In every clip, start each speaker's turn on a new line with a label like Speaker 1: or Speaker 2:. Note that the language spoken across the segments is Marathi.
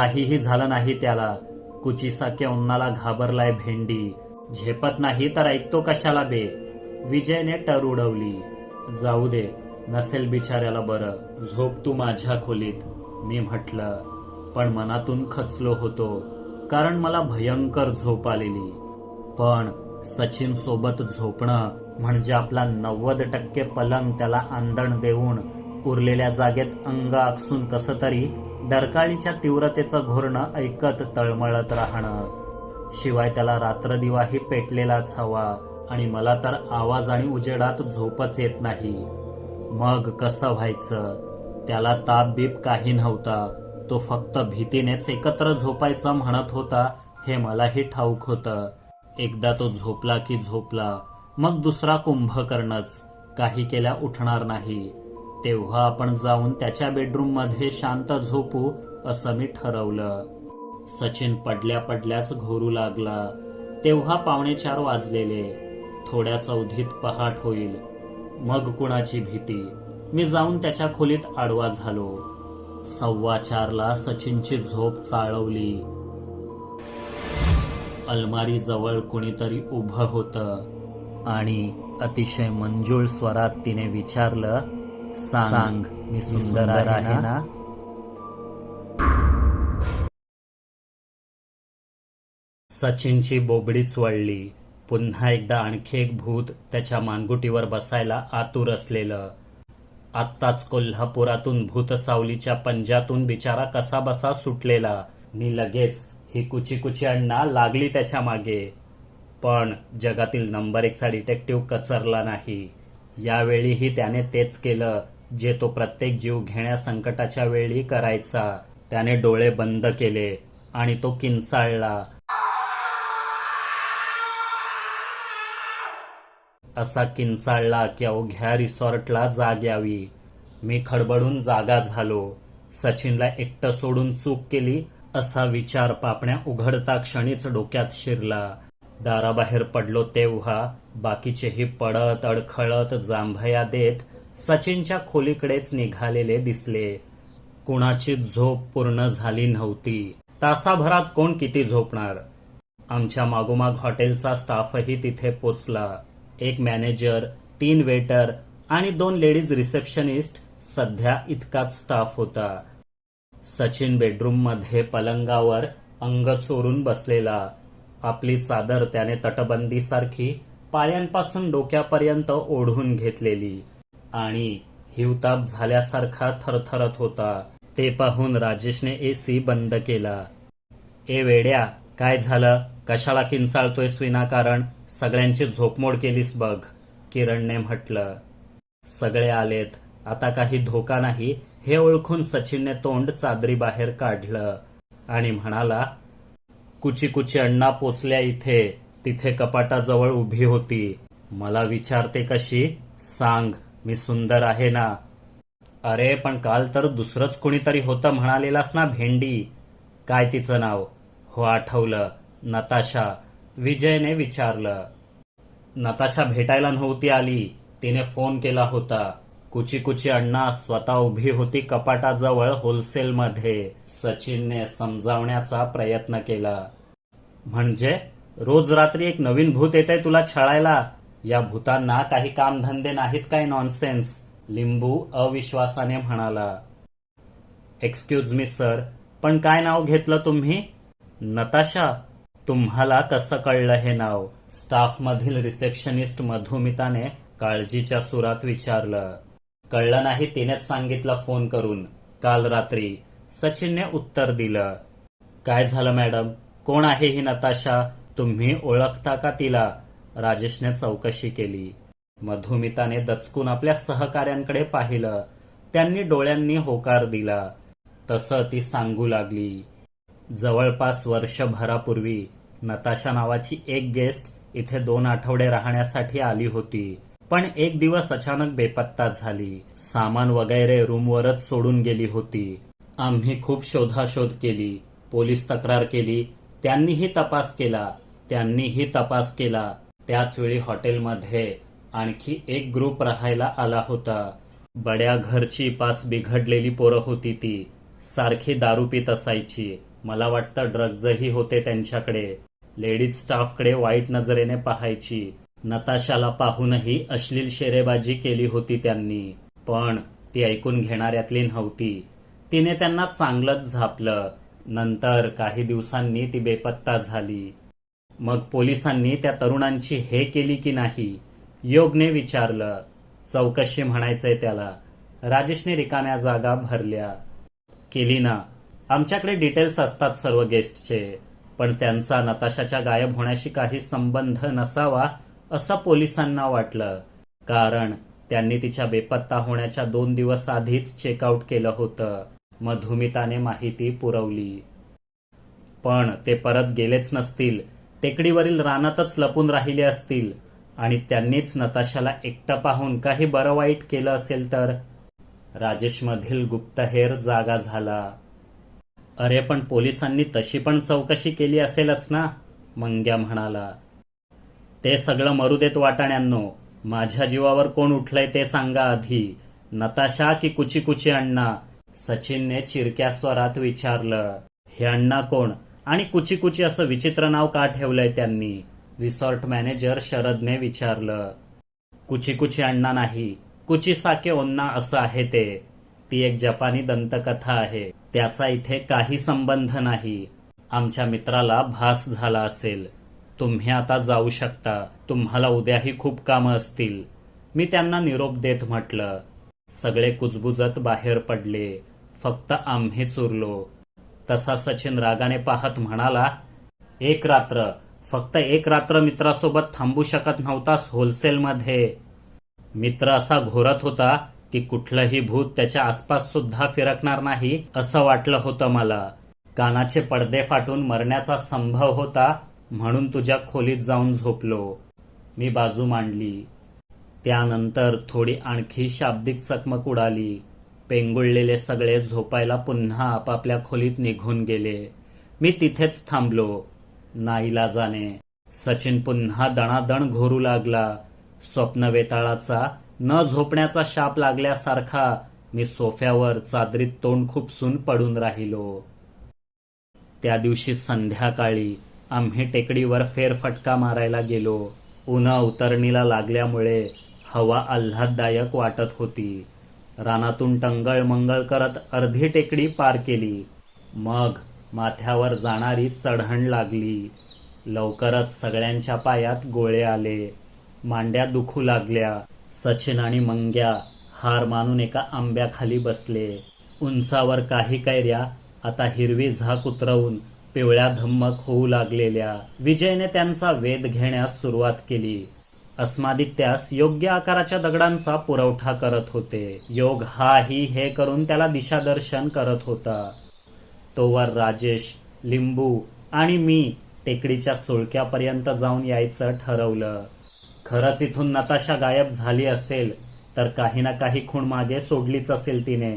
Speaker 1: काहीही झालं नाही त्याला. कुचीसाके उन्हाला घाबरलाय भेंडी. झेपत नाही तर ऐकतो कशाला बे. विजयने टर उडवली. जाऊ दे नसेल बिचाऱ्याला बरं. झोप तू माझ्या खोलीत. मी म्हटलं पण मनातून खचलो होतो. कारण मला भयंकर झोप आलेली. पण सचिन सोबत झोपणं म्हणजे आपला नव्वद टक्के पलंग त्याला आंदण देऊन उरलेल्या जागेत अंग आकसून कसं तरी डरकाळीच्या तीव्रतेचं घोरणं ऐकत तळमळत राहणं. शिवाय त्याला रात्रदिवाही पेटलेलाच हवा आणि मला तर आवाज आणि उजेडात झोपच येत नाही. मग कसं व्हायचं? त्याला ताप बीप काही नव्हता. तो फक्त भीतीनेच एकत्र झोपायचं म्हणत होता हे मलाही ठाऊक होतं. एकदा तो झोपला की झोपला. मग दुसरा कुंभकर्णच. काही केल्या उठणार नाही. तेव्हा आपण जाऊन त्याच्या बेडरूममध्ये शांत झोपू असं मी ठरवलं. सचिन पडल्या पडल्याच घोरू लागला. तेव्हा पावणे चार वाजलेले. थोड्या चौधीत पहाट होईल. मग कुणाची भीती? मी जाऊन त्याच्या खोलीत आडवा झालो. सव्वा चारला सचिनची झोप चाळवली. अलमारी जवळ कुणीतरी उभं होतं. आणि अतिशय मंजूळ स्वरात तिने विचारलं सांग मी सुंदर आहे ना? सचिनची बोबडीच वळली पुन्हा एकदा आणखी एक भूत त्याच्या मानगुटीवर बसायला आतुर असलेलं. आत्ताच कोल्हापुरातून भूतसावलीच्या पंजातून बिचारा कसा बसा सुटलेला. नि लगेच ही कुची कुची अण्णा लागली त्याच्यामागे. पण जगातील नंबर एकचा डिटेक्टिव्ह कचरला नाही. यावेळीही त्याने तेच केलं जे तो प्रत्येक जीव घेण्या संकटाच्या वेळी करायचा. त्याने डोळे बंद केले आणि तो किंचाळला. असा किंचाळला की अवघ्या रिसॉर्टला जाग यावी. मी खडबडून जागा झालो. सचिनला एकटं सोडून चूक केली असा विचार पापण्या उघडता क्षणीच डोक्यात शिरला. दाराबाहेर पडलो तेव्हा बाकीचेही पडत अडखळत जांभया देत सचिनच्या खोलीकडेच निघालेले दिसले. कुणाची झोप पूर्ण झाली नव्हती. तासाभरात कोण किती झोपणार? आमच्या मागोमाग हॉटेलचा स्टाफही तिथे पोचला. एक मॅनेजर तीन वेटर आणि दोन लेडीज रिसेप्शनिस्ट सध्या इतकाच स्टाफ होता. सचिन बेडरूममध्ये पलंगावर अंग चोरून बसलेला. आपली चादर त्याने तटबंदीसारखी पायांपासून डोक्यापर्यंत ओढून घेतलेली आणि हिवताप झाल्यासारखा थरथरत होता. ते पाहून राजेशने एसी बंद केला. ए वेड्या काय झालं? कशाला किंचाळतोयस विनाकारण सगळ्यांची झोपमोड केलीस बघ किरणने म्हटलं. सगळे आलेत. आता काही धोका नाही. हे ओळखून सचिनने तोंड चादरी बाहेर काढलं आणि म्हणाला कुची कुची अण्णा पोचल्या इथे. तिथे कपाटाजवळ उभी होती. मला विचारते कशी? सांग मी सुंदर आहे ना? अरे पण काल तर दुसरंच कुणीतरी होतं म्हणालेलास ना भेंडी. काय तिचं नाव? हो आठवलं. नताशा. विजयने विचारलं. नताशा भेटायला नव्हती आली. तिने फोन केला होता. कुची कुची अण्णा स्वतः उभी होती कपाटाजवळ होलसेलमध्ये. सचिनने समजावण्याचा प्रयत्न केला. म्हणजे? रोज रात्री एक नवीन भूत येते तुला छळायला? या भूतांना काही कामधंदे नाहीत काय नॉनसेन्स लिंबू अविश्वासाने म्हणाला. एक्सक्यूज मी सर पण काय नाव घेतलं तुम्ही? नताशा. तुम्हाला कसं कळलं हे नाव? स्टाफमधील रिसेप्शनिस्ट मधुमिताने काळजीच्या सुरात विचारलं. कळलं नाही तिनेच सांगितलं फोन करून. काल रात्री सचिनने उत्तर दिलं काय झालं मॅडम? कोण आहे ही नताशा? तुम्ही ओळखता का तिला? राजेशने चौकशी केली. मधुमिताने दचकून आपल्या सहकाऱ्यांकडे पाहिलं. त्यांनी डोळ्यांनी होकार दिला. तसं ती सांगू लागली जवळपास वर्षभरापूर्वी नताशा नावाची एक गेस्ट इथे दोन आठवडे राहण्यासाठी आली होती. पण एक दिवस अचानक बेपत्ता झाली. सामान वगैरे रूमवरच सोडून गेली होती. आम्ही खूप शोधाशोध केली. पोलीस तक्रार केली. त्यांनीही तपास केला. त्यांनीही तपास केला. त्याच वेळी हॉटेलमध्ये आणखी एक ग्रुप राहायला आला होता. बड्या घरची पाच बिघडलेली पोरं होती ती. सारखी दारू पित असायची. मला वाटतं ड्रग्जही होते त्यांच्याकडे. लेडीज स्टाफकडे वाईट नजरेने पाहायची. नताशाला पाहूनही अश्लील शेरेबाजी केली होती त्यांनी. पण ती ऐकून घेणाऱ्यातली नव्हती. तिने त्यांना चांगलंच झापलं. नंतर काही दिवसांनी ती बेपत्ता झाली. मग पोलिसांनी त्या तरुणांची हे केली की नाही योगने विचारलं. चौकशी म्हणायचंय त्याला. राजेशने रिकाम्या जागा भरल्या. केली ना. आमच्याकडे डिटेल्स असतात सर्व गेस्टचे पण त्यांचा नताशाच्या गायब होण्याशी काही संबंध नसावा असं पोलिसांना वाटलं. कारण त्यांनी तिच्या बेपत्ता होण्याच्या दोन दिवस आधीच चेकआउट केलं होतं. मधुमिताने माहिती पुरवली. पण ते परत गेलेच नसतील. टेकडीवरील रानातच लपून राहिले असतील. आणि त्यांनीच नताशाला एकटं पाहून काही बरं वाईट केलं असेल तर? राजेशमधील गुप्तहेर जागा झाला. अरे पण पोलिसांनी तशी पण चौकशी केली असेलच ना? मंग्या म्हणाला. ते सगळं मरू देत वाटाण्यांनो. माझ्या जीवावर कोण उठलंय ते सांगा आधी. नताशा की कुची कुची अण्णा? सचिनने चिरक्या स्वरात विचारलं. हे अण्णा कोण? आणि कुची कुची असं विचित्र नाव का ठेवलंय त्यांनी? रिसॉर्ट मॅनेजर शरदने विचारलं. कुची कुची अण्णा नाही. कुची साके ओन्ना असं आहे ते. ती एक जपानी दंतकथा आहे. त्याचा इथे काही संबंध नाही. आमच्या मित्राला भास झाला असेल. तुम्ही आता जाऊ शकता. तुम्हाला उद्याही खूप कामं असतील. मी त्यांना निरोप देत म्हटलं. सगळे कुजबुजत बाहेर पडले. फक्त आम्हीच उरलो तसा सचिन रागाने पाहत म्हणाला एक रात्र. फक्त एक रात्र मित्रासोबत थांबू शकत नव्हतास होलसेलमध्ये. मित्र असा घोरत होता की कुठलंही भूत त्याच्या आसपास सुद्धा फिरकणार नाही असं वाटलं होतं मला. कानाचे पडदे फाटून मरण्याचा संभव होता म्हणून तुझ्या खोलीत जाऊन झोपलो. मी बाजू मांडली. त्यानंतर थोडी आणखी शाब्दिक चकमक उडाली. पेंगुळलेले सगळे झोपायला पुन्हा आपापल्या खोलीत निघून गेले. मी तिथेच थांबलो. नाईलाजाने सचिन पुन्हा दणादण घोरू लागला. स्वप्नवेताळाचा न झोपण्याचा शाप लागल्यासारखा मी सोफ्यावर चादरीत तोंड खुपसून पडून राहिलो. त्या दिवशी संध्याकाळी आम्ही टेकडीवर फेरफटका मारायला गेलो. उन्हा उतरणीला लागल्यामुळे हवा आल्हाददायक वाटत होती. रानातून टंगळ मंगळ करत अर्धी टेकडी पार केली. मग माथ्यावर जाणारी चढण लागली. लवकरच सगळ्यांच्या पायात गोळे आले. मांड्या दुखू लागल्या. सचिन आणि मंग्या हार मानून एका आंब्याखाली बसले. उंचावर काही कैऱ्या आता हिरवी झाक उतरवून पिवळ्या धम्मक होऊ लागलेल्या विजयने त्यांचा वेध घेण्यास सुरुवात केली. अस्मादित्यास योग्य आकाराच्या दगडांचा पुरवठा करत होते. योग हाही हे करून त्याला दिशादर्शन करत होता. तोवर राजेश लिंबू आणि मी टेकडीच्या सुळक्यापर्यंत जाऊन यायचं ठरवलं. खरंच इथून नताशा गायब झाली असेल तर काही ना काही खूण मागे सोडलीच असेल तिने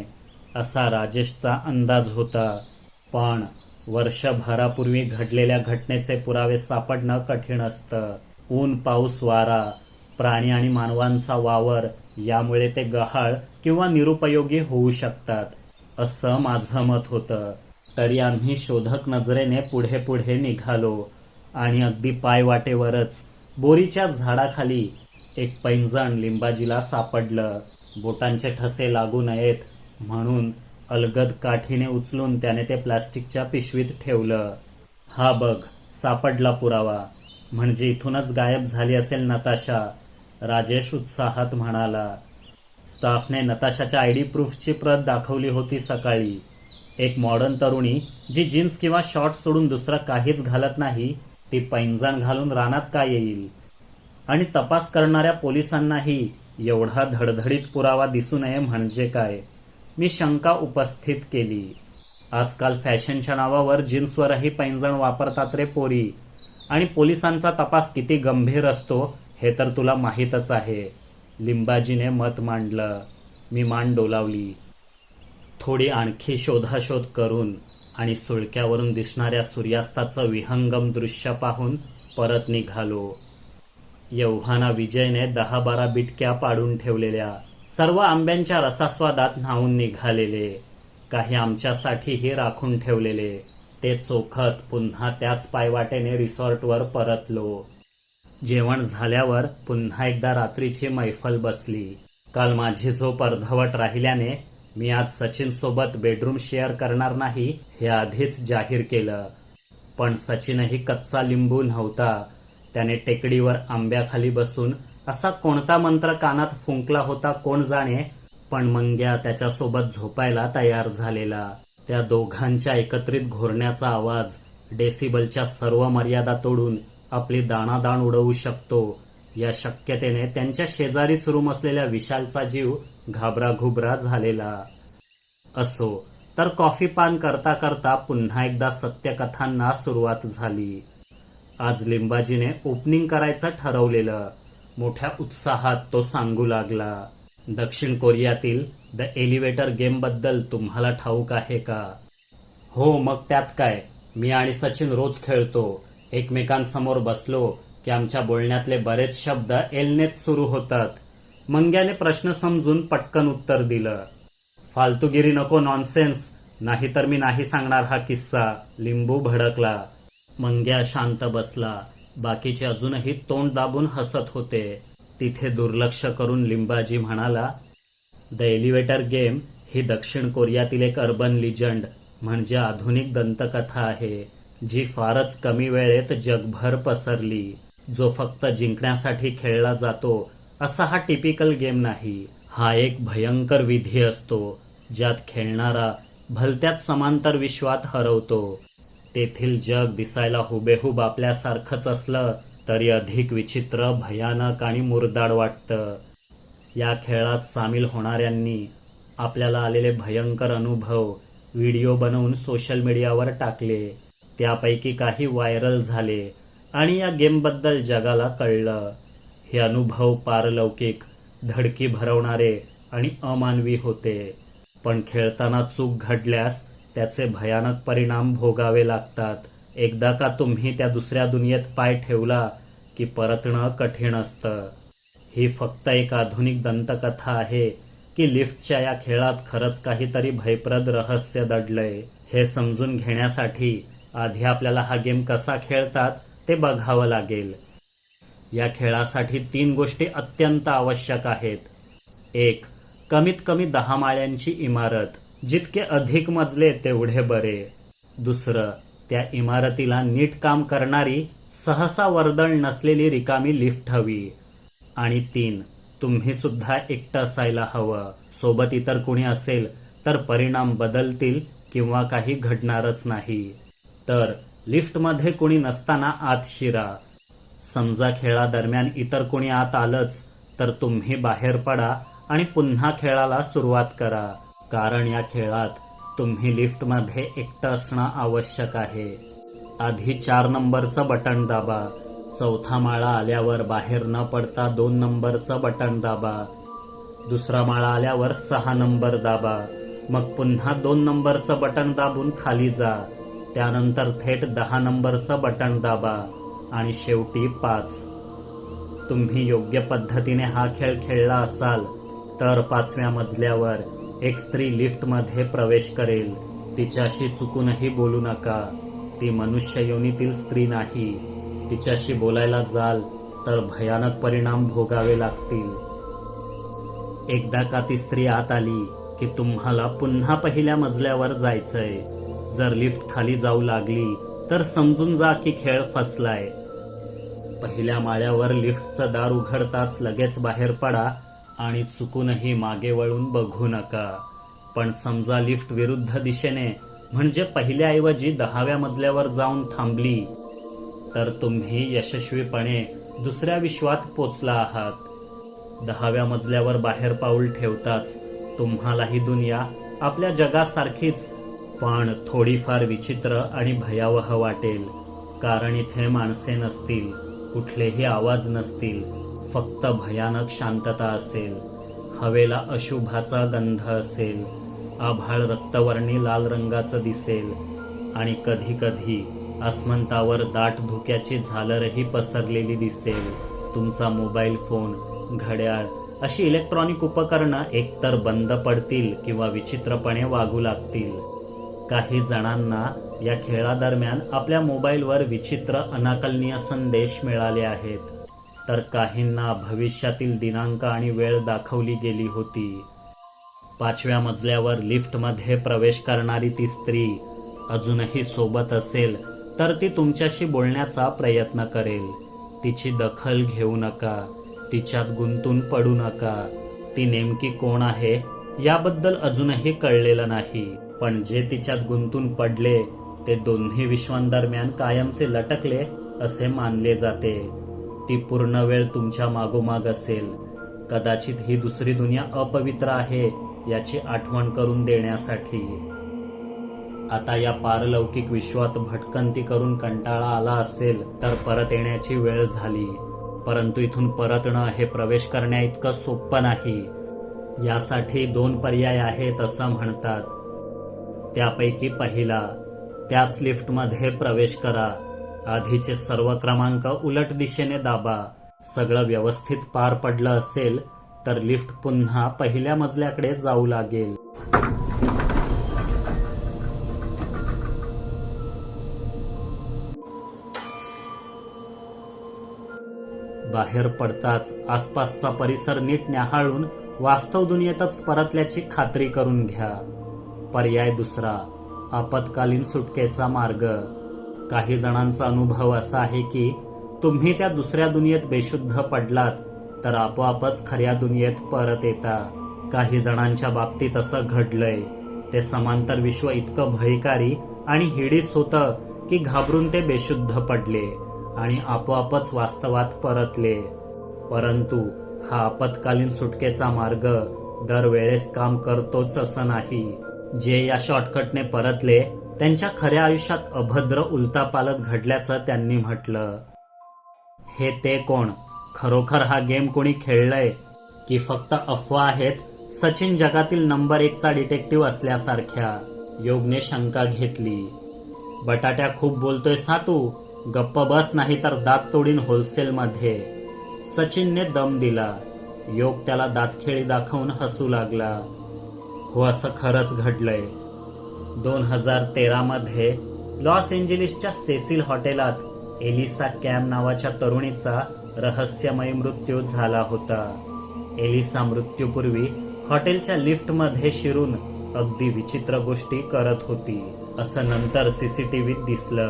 Speaker 1: असा राजेशचा अंदाज होता. पण वर्षभरापूर्वी घडलेल्या घटनेचे पुरावे सापडणं कठीण असतं. ऊन पाऊस वारा प्राणी आणि मानवांचा वावर यामुळे ते गहाळ किंवा निरुपयोगी होऊ शकतात असं माझं मत होतं. तरी आम्ही शोधक नजरेने पुढे पुढे निघालो आणि अगदी पायवाटेवरच बोरीच्या झाडाखाली एक पैंजण लिंबाजीला सापडलं. बोटांचे ठसे लागू नयेत म्हणून अलगद काठीने उचलून त्याने ते प्लास्टिकच्या पिशवीत ठेवलं. हा बघ सापडला पुरावा. म्हणजे इथूनच गायब झाली असेल नताशा राजेश उत्साहात म्हणाला. स्टाफने नताशाच्या आय डी प्रूफची प्रत दाखवली होती सकाळी. एक मॉडर्न तरुणी जी जीन्स किंवा शॉर्ट सोडून दुसरं काहीच घालत नाही ती पैंजण घालून रानात का येईल? आणि तपास करणाऱ्या पोलिसांनाही एवढा धडधडीत पुरावा दिसू नये म्हणजे काय? मी शंका उपस्थित केली. आजकाल फॅशनच्या नावावर जीन्सवरही पैंजण वापरतात रे पोरी. आणि पोलिसांचा तपास किती गंभीर असतो हे तर तुला माहीतच आहे. लिंबाजीने मत मांडलं. मी मान डोलावली. थोडी आणखी शोधाशोध करून आणि सुळक्यावरून दिसणाऱ्या सूर्यास्ताचं विहंगम दृश्य पाहून परत निघालो. यौहाना विजयने दहा बारा बिटक्या पाडून ठेवलेल्या. सर्व आंब्यांच्या रसास्वादात न्हावून निघालेले काही आमच्यासाठीही राखून ठेवलेले ते चोखत पुन्हा त्याच पायवाटेने रिसॉर्टवर परतलो. जेवण झाल्यावर पुन्हा एकदा रात्रीची मैफल बसली. काल माझी झोप अर्धवट राहिल्याने मी आज सचिनसोबत बेडरूम शेअर करणार नाही हे आधीच जाहीर केलं. पण सचिनही कच्चा लिंबू नव्हता. त्याने टेकडीवर आंब्याखाली बसून असा कोणता मंत्र कानात फुंकला होता कोण जाणे? पण मंग्या त्याच्यासोबत झोपायला तयार झालेला. त्या दोघांच्या एकत्रित घोरण्याचा आवाज डेसिबलच्या सर्व मर्यादा तोडून आपली दाणादाण उडवू शकतो. या शक्यतेने त्यांच्या शेजारीच रूम असलेल्या विशालचा जीव घाबराघुबरा झालेला. असो तर कॉफी पान करता करता पुन्हा एकदा सत्यकथांना सुरुवात झाली. आज लिंबाजीने ओपनिंग करायचं ठरवलेलं. मोठ्या उत्साहात तो सांगू लागला दक्षिण कोरियातील द एलिव्हेटर गेमबद्दल तुम्हाला ठाऊक आहे का? हो मग त्यात काय? मी आणि सचिन रोज खेळतो. एकमेकांसमोर बसलो की आमच्या बोलण्यातले बरेच शब्द एलनेच सुरू होतात. मंग्याने प्रश्न समजून पटकन उत्तर दिलं फालतूगिरी नको नॉनसेन्स नाहीतर मी नाही सांगणार हा किस्सा. लिंबू भडकला. मंग्या शांत बसला. बाकीचे अजूनही तोंड दाबून हसत होते. तिथे दुर्लक्ष करून लिंबाजी म्हणाला द एलिव्हेटर गेम ही दक्षिण कोरियातील एक अर्बन लिजंड म्हणजे आधुनिक दंतकथा आहे जी फारच कमी वेळेत जगभर पसरली. जो फक्त जिंकण्यासाठी खेळला जातो असा हा टिपिकल गेम नाही. हा एक भयंकर विधी असतो ज्यात खेळणारा भलत्याच समांतर विश्वात हरवतो. तेथील जग दिसायला हुबेहूब आपल्यासारखंच असलं तरी अधिक विचित्र भयानक आणि मुरदाड वाटतं. या खेळात सामील होणाऱ्यांनी आपल्याला आलेले भयंकर अनुभव व्हिडिओ बनवून सोशल मीडियावर टाकले. त्यापैकी काही व्हायरल झाले आणि या गेमबद्दल जगाला कळलं. हे अनुभव पारलौकिक धडकी भरवणारे आणि अमानवी होते. पण खेळताना चूक घडल्यास त्याचे भयानक परिणाम भोगावे लागतात. एकदा का तुम्ही त्या दुसऱ्या दुनियेत पाय ठेवला की परतणं कठीण असतं. ही फक्त एक आधुनिक दंतकथा आहे की लिफ्टच्या या खेळात खरंच काहीतरी भयप्रद रहस्य दडलंय. हे समजून घेण्यासाठी आधी आपल्याला हा गेम कसा खेळतात ते बघावं लागेल. या खेळासाठी तीन गोष्टी अत्यंत आवश्यक आहेत. एक कमीत कमी दहा माळ्यांची इमारत. जितके अधिक मजले तेवढे बरे. दुसरं त्या इमारतीला नीट काम करणारी सहसा वर्दळ नसलेली रिकामी लिफ्ट हवी. आणि तीन तुम्ही सुद्धा एकटं असायला हवं. सोबत इतर कुणी असेल तर परिणाम बदलतील किंवा काही घडणारच नाही. तर लिफ्टमध्ये कुणी नसताना आत शिरा. समजा खेळादरम्यान इतर कोणी आत आलंच तर तुम्ही बाहेर पडा आणि पुन्हा खेळाला सुरुवात करा. कारण या खेळात तुम्ही लिफ्टमध्ये एकटं असणं आवश्यक आहे. आधी चार नंबरचं बटन दाबा. चौथा माळा आल्यावर बाहेर न पडता दोन नंबरचं बटन दाबा. दुसरा माळा आल्यावर सहा नंबर दाबा. मग पुन्हा दोन नंबरचं बटन दाबून खाली जा. त्यानंतर थेट दहा नंबरचं बटन दाबा. आणि शेवटी पाच. तुम्ही योग्य पद्धतीने हा खेळ खेळला असाल तर पाचव्या मजल्यावर एक स्त्री लिफ्टमध्ये प्रवेश करेल. तिच्याशी चुकूनही बोलू नका. ती मनुष्य योनीतील स्त्री नाही. तिच्याशी बोलायला जाल तर भयानक परिणाम भोगावे लागतील. एकदा का ती स्त्री आत आली की तुम्हाला पुन्हा पहिल्या मजल्यावर जायचंय. जर लिफ्ट खाली जाऊ लागली तर समजून जा की खेळ फसलाय. पहिल्या माळ्यावर लिफ्टचं दार उघडताच लगेच बाहेर पडा आणि चुकूनही मागे वळून बघू नका. पण समजा लिफ्ट विरुद्ध दिशेने म्हणजे पहिल्याऐवजी दहाव्या मजल्यावर जाऊन थांबली तर तुम्ही यशस्वीपणे दुसऱ्या विश्वात पोचला आहात. दहाव्या मजल्यावर बाहेर पाऊल ठेवताच तुम्हाला ही दुनिया आपल्या जगासारखीच पण थोडीफार विचित्र आणि भयावह वाटेल कारण इथे माणसे नसतील कुठलेही आवाज नसतील. फक्त भयानक शांतता असेल हवेला अशुभाचा गंध असेल आभाळ रक्तवर्णी लाल रंगाचं दिसेल आणि कधी कधी आसमंतावर दाट धुक्याची झालरही पसरलेली दिसेल. तुमचा मोबाईल फोन घड्याळ अशी इलेक्ट्रॉनिक उपकरणं एकतर बंद पडतील किंवा विचित्रपणे वागू लागतील. काही जणांना या खेळादरम्यान आपल्या मोबाईलवर विचित्र अनाकलनीय संदेश मिळाले आहेत. तर काहींना भविष्यातील दिनांक आणि वेळ दाखवली गेली होती. पाचव्या मजल्यावर लिफ्टमध्ये प्रवेश करणारी ती स्त्री अजूनही सोबत असेल तर ती तुमच्याशी बोलण्याचा प्रयत्न करेल. तिची दखल घेऊ नका तिच्यात गुंतून पडू नका. ती नेमकी कोण आहे याबद्दल अजूनही कळलेलं नाही. पण जे तिच्यात गुंतून पडले ते दोन्ही विश्वांदरम्यान कायमचे लटकले असे मानले जाते. ती पूर्ण वेळ तुमच्या मागोमाग असेल. कदाचित ही दुसरी दुनिया अपवित्र आहे याची आठवण करून देण्यासाठी. आता या पारलौकिक विश्वात भटकंती करून कंटाळा आला असेल तर परत येण्याची वेळ झाली. परंतु इथून परतणं हे प्रवेश करण्या इतकं सोपं नाही. यासाठी दोन पर्याय आहेत असं म्हणतात. त्यापैकी पहिला त्याच लिफ्टमध्ये प्रवेश करा. आधीचे सर्व क्रमांक उलट दिशेने दाबा. सगळं व्यवस्थित पार पडलं असेल तर लिफ्ट पुन्हा पहिल्या मजल्याकडे जाऊ लागेल. बाहेर पडताच आसपासचा परिसर नीट न्याहाळून वास्तव दुनियेतच परतल्याची खात्री करून घ्या. पर्याय दुसरा आपत्कालीन सुटकेचा मार्ग. काही जणांचा अनुभव असा आहे की तुम्ही त्या दुसऱ्या दुनियेत बेशुद्ध पडलात तर आपोआपच खऱ्या दुनियेत परत येता. काही जणांच्या बाबतीत असं घडलंय. ते समांतर विश्व इतकं भयकारी आणि हिडीस होतं की घाबरून ते बेशुद्ध पडले आणि आपोआपच वास्तवात परतले. परंतु हा आपत्कालीन सुटकेचा मार्ग दरवेळेस काम करतोच असं नाही. जे या शॉर्टकटने परतले त्यांच्या खऱ्या आयुष्यात अभद्र उलतापालत घडल्याचं त्यांनी म्हटलं. हे ते कोण? खरोखर हा गेम कोणी खेळलाय? की फक्त अफवा आहेत? सचिन जगातील नंबर एकचा डिटेक्टिव्ह असल्यासारख्या. योगने शंका घेतली. बटाट्या खूप बोलतोय सा तू? गप्प बस नाही तर दात तोडीन होलसेलमध्ये. सचिनने दम दिला. योग त्याला दातखेळी दाखवून हसू लागला. हो असं खरंच घडलंय. दोन हजार तेरामध्ये लॉस एंजेलिसच्या सेसिल हॉटेलात एलिसा कॅम नावाच्या तरुणीचा रहस्यमय मृत्यू झाला होता. एलिसा मृत्यूपूर्वी हॉटेलच्या लिफ्टमध्ये शिरून अगदी विचित्र गोष्टी करत होती. असं नंतर सीसीटीव्हीत दिसलं.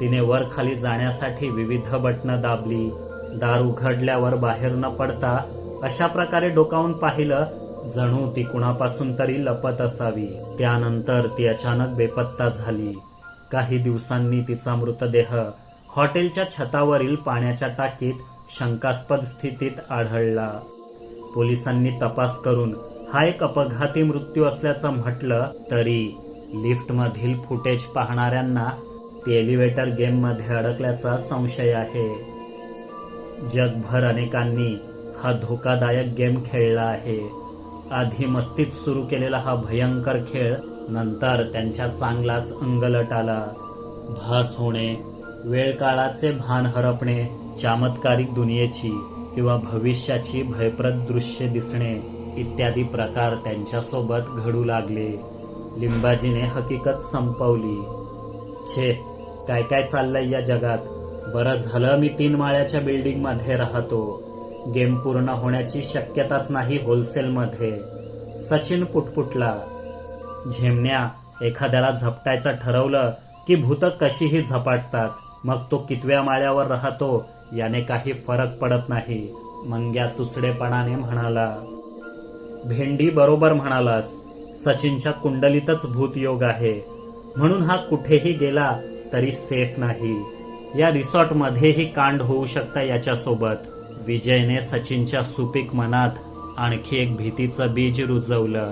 Speaker 1: तिने वर खाली जाण्यासाठी विविध बटणं दाबली. दार उघडल्यावर बाहेर न पडता अशा प्रकारे डोकावून पाहिलं जणू ती कुणापासून तरी लपत असावी. त्यानंतर ती अचानक बेपत्ता झाली. काही दिवसांनी तिचा मृतदेह हॉटेलच्या छतावरील पाण्याच्या टाकीत शंकास्पद स्थितीत आढळला. पोलिसांनी तपास करून हा एक अपघाती मृत्यू असल्याचं म्हटलं तरी लिफ्टमधील फुटेज पाहणाऱ्यांना ते एलिव्हेटर गेममध्ये अडकल्याचा संशय आहे. जगभर अनेकांनी हा धोकादायक गेम खेळला आहे. आधी मस्तीत सुरू केलेला हा भयंकर खेळ नंतर त्यांच्या चांगलाच अंगलट आला. भास होणे वेळकाळाचे भान हरपणे चमत्कारिक दुनियेची किंवा भविष्याची भयप्रद दृश्य दिसणे इत्यादी प्रकार त्यांच्यासोबत घडू लागले. लिंबाजीने हकीकत संपवली. छे काय काय चाललंय या जगात? बरं झालं मी तीन माळ्याच्या बिल्डिंगमध्ये राहतो. गेम पूर्ण होण्याची शक्यताच नाही होलसेलमध्ये. सचिन पुटपुटला झेमण्या एखाद्याला झपटायचं ठरवलं की भूत कशीही झपाटतात मग तो कितव्या माळ्यावर राहतो याने काही फरक पडत नाही मंग्या तुसडेपणाने म्हणाला. भेंडी बरोबर म्हणालास सचिनच्या कुंडलीतच भूतयोग आहे. म्हणून हा कुठेही गेला तरी सेफ नाही. या रिसॉर्टमध्येही कांड होऊ शकता याच्यासोबत. विजयने सचिनच्या सुपीक मनात आणखी एक भीतीचं बीज रुजवलं.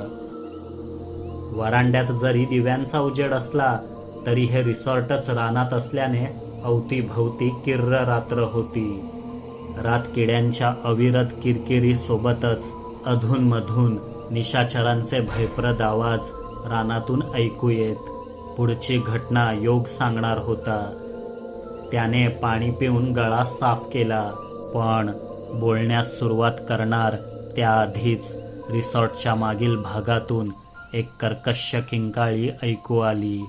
Speaker 1: वरांड्यात जरी दिव्यांचा उजेड असला तरी हे रिसॉर्टच रानात असल्याने अवतीभवती किर्र रात्र होती. रात किड्यांच्या अविरत किरकिरीसोबतच अधूनमधून निशाचरांचे भयप्रद आवाज रानातून ऐकू येत. पुढची घटना योग सांगणार होता. त्याने पाणी पिऊन गळा साफ केला. पण बोलण्यास सुरुवात करणार त्याआधीच रिसॉर्टच्या मागील भागातून एक कर्कश किंकाळी ऐकू आली.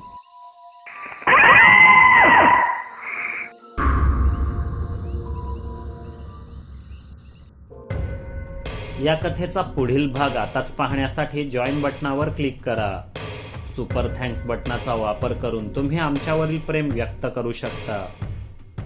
Speaker 1: या कथेचा पुढील भाग आताच पाहण्यासाठी जॉईन बटनावर क्लिक करा. सुपर थँक्स बटनाचा वापर करून तुम्ही आमच्यावरील प्रेम व्यक्त करू शकता.